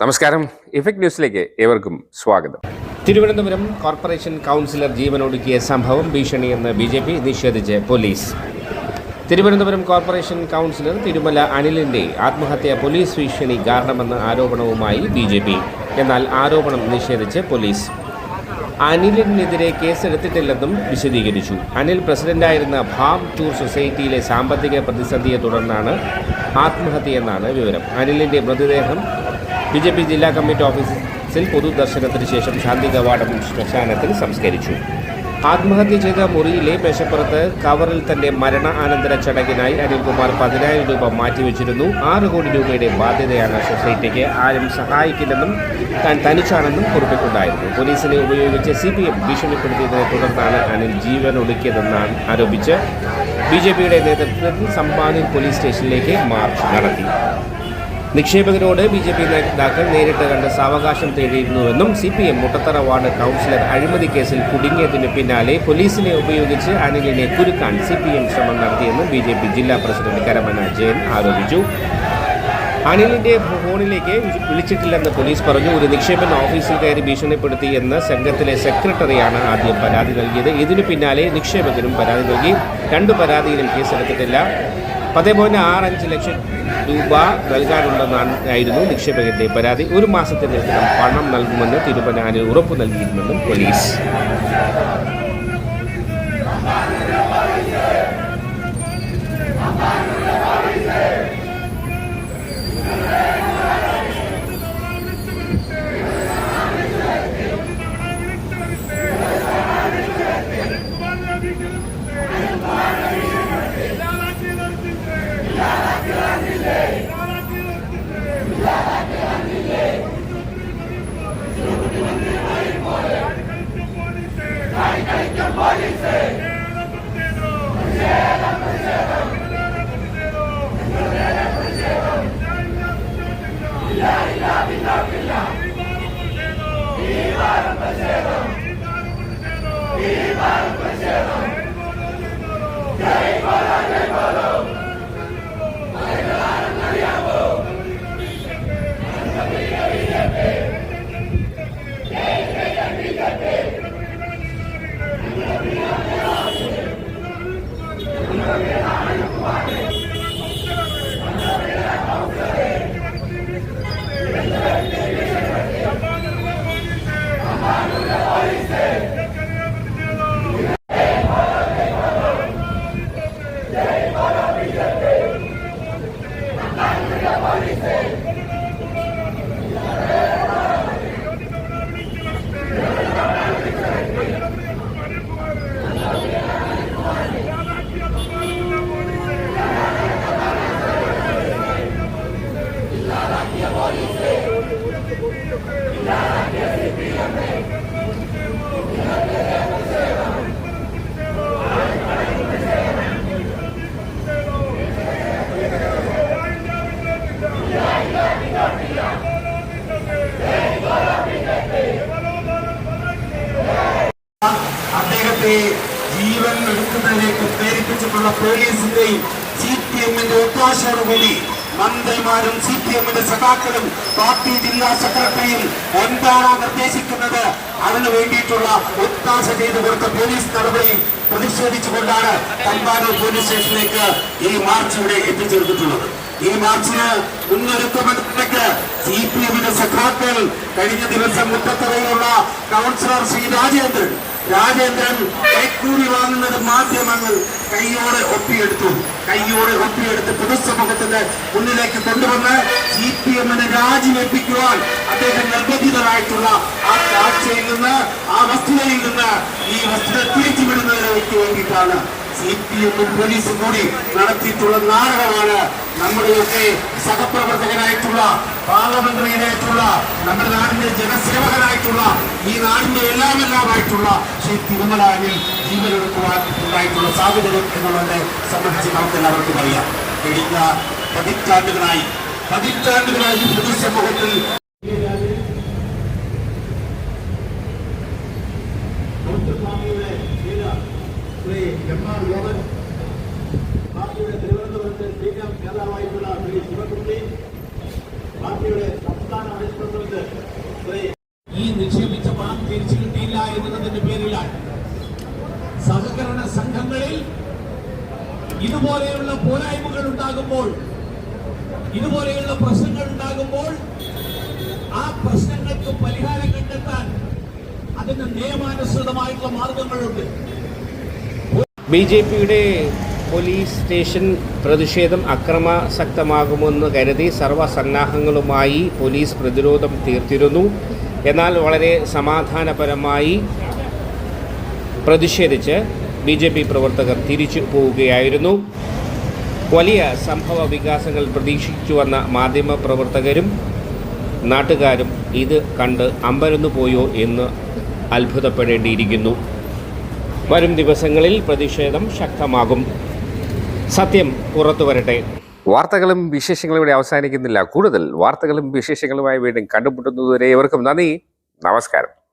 നമസ്കാരം. ഇഫക്ട് ന്യൂസിലേക്ക് ഏവർക്കും സ്വാഗതം. തിരുവനന്തപുരം കോർപ്പറേഷൻ കൗൺസിലർ ജീവനൊടുക്കിയ സംഭവം ഭീഷണിയെന്ന് ബി ജെ പി നിഷേധിച്ച് police. Thiruvananthapuram corporation councillor Thirumala അനിലിന്റെ ആത്മഹത്യ പോലീസ് ഭീഷണി കാരണമെന്ന ആരോപണവുമായി ബി ജെ പി എന്നാൽ ആരോപണം നിഷേധിച്ച് പോലീസ്. അനിലിനെതിരെ കേസെടുത്തിട്ടില്ലെന്നും വിശദീകരിച്ചു. അനിൽ പ്രസിഡന്റായിരുന്ന ഭാം ടൂർ സൊസൈറ്റിയിലെ സാമ്പത്തിക പ്രതിസന്ധിയെ തുടർന്നാണ് ആത്മഹത്യയെന്നാണ് വിവരം. അനിലിന്റെ മൃതദേഹം ബി ജെ പി ജില്ലാ കമ്മിറ്റി ഓഫീസിൽ പൊതുദർശനത്തിന് ശേഷം ശാന്തി കവാടം ശ്മശാനത്തിൽ സംസ്കരിച്ചു. ആത്മഹത്യ ചെയ്ത മുറിയിലെ മേശപ്പുറത്ത് കവറിൽ തന്റെ മരണ ആനന്തര ചടങ്ങിനായി അനിൽകുമാർ പതിനായിരം രൂപ മാറ്റിവെച്ചിരുന്നു. ആറ് കോടി രൂപയുടെ ബാധ്യതയാണ് സൊസൈറ്റിക്ക് ആരും സഹായിക്കില്ലെന്നും താൻ തനിച്ചാണെന്നും കുറിപ്പിട്ടുണ്ടായിരുന്നു പോലീസിനെ ഉപയോഗിച്ച് സി പി എം ഭീഷണിപ്പെടുത്തിയതിനെ തുടർന്നാണ് അനിൽ ജീവൻ ഒടുക്കിയതെന്നാണ് ആരോപിച്ച് ബി ജെ പിയുടെ നേതൃത്വത്തിൽ സമ്പാദിൽ പോലീസ് സ്റ്റേഷനിലേക്ക് മാർച്ച് നടത്തി. നിക്ഷേപകരോട് ബി ജെ പി നേതാക്കൾ നേരിട്ട് കണ്ട് സാവകാശം തേടിയിരുന്നുവെന്നും C P M Muttathara ward councillor അഴിമതി കേസിൽ കുടുങ്ങിയതിന് പിന്നാലെ പോലീസിനെ ഉപയോഗിച്ച് അനിലിനെ കുരുക്കാൻ സി പി എം ശ്രമം നടത്തിയെന്നും ബി ജെ പി ജില്ലാ പ്രസിഡന്റ് കരമന ജയൻ ആരോപിച്ചു. അനിലിന്റെ ഫോണിലേക്ക് വിളിച്ചിട്ടില്ലെന്ന് പോലീസ് പറഞ്ഞു. ഒരു നിക്ഷേപൻ ഓഫീസിൽ കയറി ഭീഷണിപ്പെടുത്തി എന്ന് സംഘത്തിലെ സെക്രട്ടറിയാണ് ആദ്യം പരാതി നൽകിയത്. ഇതിനു പിന്നാലെ നിക്ഷേപകരും പരാതി നൽകി. രണ്ട് പരാതിയിലും കേസെടുത്തിട്ടില്ല. പത്ത് പോയിന്റ് ആറ് അഞ്ച് ലക്ഷം രൂപ നൽകാനുണ്ടെന്നാണ് ആയിരുന്നു നിക്ഷേപകരുടെ പരാതി. ഒരു മാസത്തിനകം പണം നൽകുമെന്ന് തിരുവനാനിൽ ഉറപ്പു നൽകിയിരുന്നെന്നും പോലീസ്. Amen. Amen. ജീവൻ എടുക്കുന്നതിലേക്ക് പ്രേരിപ്പിച്ചിട്ടുള്ള പോലീസിന്റെയും സി പി എമ്മിന്റെ ഒത്താശയോടുകൂടി മന്ത്രിമാരും സി പി എമ്മിന്റെ സഖാക്കളും പാർട്ടി ജില്ലാ സെക്രട്ടറിയും എന്താണോ നിർദ്ദേശിക്കുന്നത്? അതിനു വേണ്ടിയിട്ടുള്ള ഒത്താശ ചെയ്തു കൊടുത്ത പോലീസ് നടപടി പ്രതിഷേധിച്ചുകൊണ്ടാണ് തമ്പാനൂർ പോലീസ് സ്റ്റേഷനിലേക്ക് ഈ മാർച്ച് ഇവിടെ എത്തിച്ചേർന്നിട്ടുള്ളത്. ഈ മാർച്ചിന് മുന്നൊരുക്കമെന്നതിലേക്ക് സി പി എമ്മിന്റെ സഖാക്കൾ കഴിഞ്ഞ ദിവസം മുട്ടത്തറയിലുള്ള കൗൺസിലർ ശ്രീ രാജേന്ദ്രൻ രാജേന്ദ്രൻ കൈക്കൂലി വാങ്ങുന്നത് മാധ്യമങ്ങൾ കൈയോടെ ഒപ്പിയെടുത്തു. കൈയോടെ ഒപ്പിയെടുത്ത് പൊതുസമൂഹത്തിന്റെ മുന്നിലേക്ക് കൊണ്ടുവന്ന് സി പി എമ്മിനെ രാജിവെപ്പിക്കുവാൻ അദ്ദേഹം നിർബന്ധിതരായിട്ടുള്ള ആ കാഴ്ചയിൽ നിന്ന് ആ വസ്തുതയിൽ നിന്ന് ഈ വസ്തുത തിരിച്ചുവിടുന്നതിലേക്ക് വേണ്ടിയിട്ടാണ് സി പി എമ്മും പോലീസും കൂടി നടത്തിയിട്ടുള്ള നാടകമാണ് നമ്മുടെയൊക്കെ സഹപ്രവർത്തകനായിട്ടുള്ള പാർലമെന്ററിയിലായിട്ടുള്ള നമ്മുടെ നാടിന്റെ ജനസേവകനായിട്ടുള്ള ഈ നാടിന്റെ എല്ലാം എല്ലാമായിട്ടുള്ള ശ്രീ തിരുമലാനിൽ ജീവനെടുക്കുവാൻ ഉണ്ടായിട്ടുള്ള സാഹചര്യം എന്നുള്ളതിനെ സംബന്ധിച്ച് നമുക്ക് എല്ലാവർക്കും അറിയാം. കഴിഞ്ഞ പതിറ്റാണ്ടുകളായി പതിറ്റാണ്ടുകളായി പൊതുസമൂഹത്തിൽ ഇതുപോലെയുള്ള പോരായ്മകൾ ഉണ്ടാകുമ്പോൾ ഇതുപോലെയുള്ള പ്രശ്നങ്ങൾ ഉണ്ടാകുമ്പോൾ ആ പ്രശ്നങ്ങൾക്ക് പരിഹാരം കണ്ടെത്താൻ അതിന് നിയമാനുസൃതമായിട്ടുള്ള മാർഗങ്ങളുണ്ട്. ബി ജെ പിയുടെ പോലീസ് സ്റ്റേഷൻ പ്രതിഷേധം അക്രമാസക്തമാകുമെന്ന് കരുതി സർവസന്നാഹങ്ങളുമായി പോലീസ് പ്രതിരോധം തീർത്തിരുന്നു. എന്നാൽ വളരെ സമാധാനപരമായി പ്രതിഷേധിച്ച് ബി ജെ പി പ്രവർത്തകർ തിരിച്ചു പോവുകയായിരുന്നു. വലിയ സംഭവ വികാസങ്ങൾ പ്രതീക്ഷിച്ചു വന്ന മാധ്യമ പ്രവർത്തകരും നാട്ടുകാരും ഇത് കണ്ട് അമ്പരന്നു പോയോ എന്ന് അത്ഭുതപ്പെടേണ്ടിയിരിക്കുന്നു. വരും ദിവസങ്ങളിൽ പ്രതിഷേധം ശക്തമാകും. സത്യം പുറത്തു വരട്ടെ. വാർത്തകളും വിശേഷങ്ങളും ഇവിടെ അവസാനിക്കുന്നില്ല. കൂടുതൽ വാർത്തകളും വിശേഷങ്ങളുമായി വീണ്ടും കണ്ടുമുട്ടുന്നതുവരെ ഏവർക്കും നന്ദി. നമസ്കാരം.